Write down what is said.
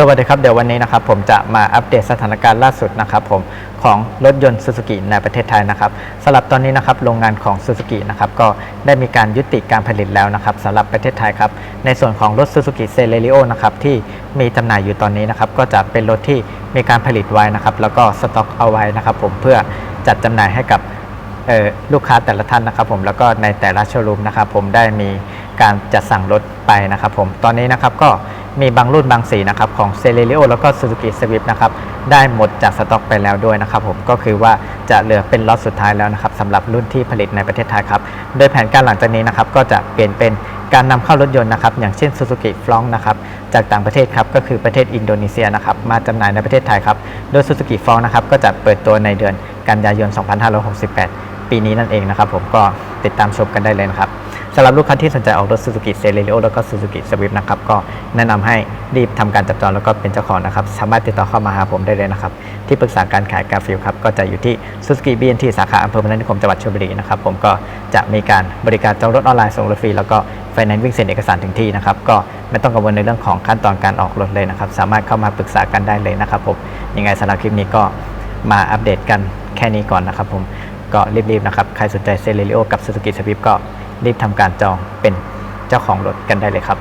สวัสดีครับ เดี๋ยววันนี้นะครับผมจะมาอัปเดตสถานการณ์ล่าสุดนะครับผมของรถยนต์ซูซูกิในประเทศไทยนะครับสำหรับตอนนี้นะครับโรงงานของซูซูกินะครับก็ได้มีการยุติการผลิตแล้วนะครับสำหรับประเทศไทยครับในส่วนของรถซูซูกิเซเลริโอนะครับที่มีจำหน่ายอยู่ตอนนี้นะครับก็จะเป็นรถที่มีการผลิตไว้นะครับแล้วก็สต็อกเอาไว้นะครับผมเพื่อจัดจำหน่ายให้กับลูกค้าแต่ละท่านนะครับผมแล้วก็ในแต่ละโชว์รูมนะครับผมได้มีการจัดสั่งรถไปนะครับผมตอนนี้นะครับก็ มีบางรุ่นบางสีนะครับของเซเล r ิโอแล้วก็ Suzuki Swift นะครับได้หมดจากสต็อกไปแล้วด้วยนะครับผมก็คือว่าจะเหลือเป็นล็อตสุดท้ายแล้วนะครับสำหรับรุ่นที่ผลิตในประเทศไทยครับโดยแผนการหลังจากนี้นะครับก็จะเปลี่ยนเป็นการนำเข้ารถยนต์นะครับอย่างเช่น Suzuki f r o n t นะครับจากต่างประเทศครับก็คือประเทศอินโดนีเซียนะครับมาจำหน่ายในประเทศไทยครับโดย Suzuki f r o n t นะครับก็จะเปิดตัวในเดือนกันยายน 2568 ปีนี้นั่นเองนะครับผมก็ติดตามชมกันได้เลยนะครับ สำหรับลูกค้าที่สนใจออกรถ Suzuki c e l e r i o แล้วก็ Suzuki Swift นะครับ ก็แนะนำให้รีบทำการจับจองแล้วก็เป็นเจ้าของนะครับ สามารถติดต่อเข้ามาหาผมได้เลยนะครับ ที่ปรึกษาการขายกาฟิลครับ ก็จะอยู่ที่ Suzuki BNT สาขาอำเภอพนัสนิคมจังหวัดชลบุรีนะครับ ผมก็จะมีการบริการจองรถออนไลน์ส่งรถฟรีแล้วก็ไฟแนนซ์วิ่งเซ็นเอกสารถึงที่นะครับก็ไม่ต้องกังวลในเรื่องของขั้นตอนการออกรถเลยนะครับ สามารถเข้ามาปรึกษากันได้เลยนะครับผมยังไงสำหรับคลิปนี้ก็มาอัปเดตกันแค่นี้ก่อนนะครับผมก็รีบๆนะครับใครสนใจเซเลริโอกับ Suzuki Swift ก็ รีบทำการจองเป็นเจ้าของรถกันได้เลยครับ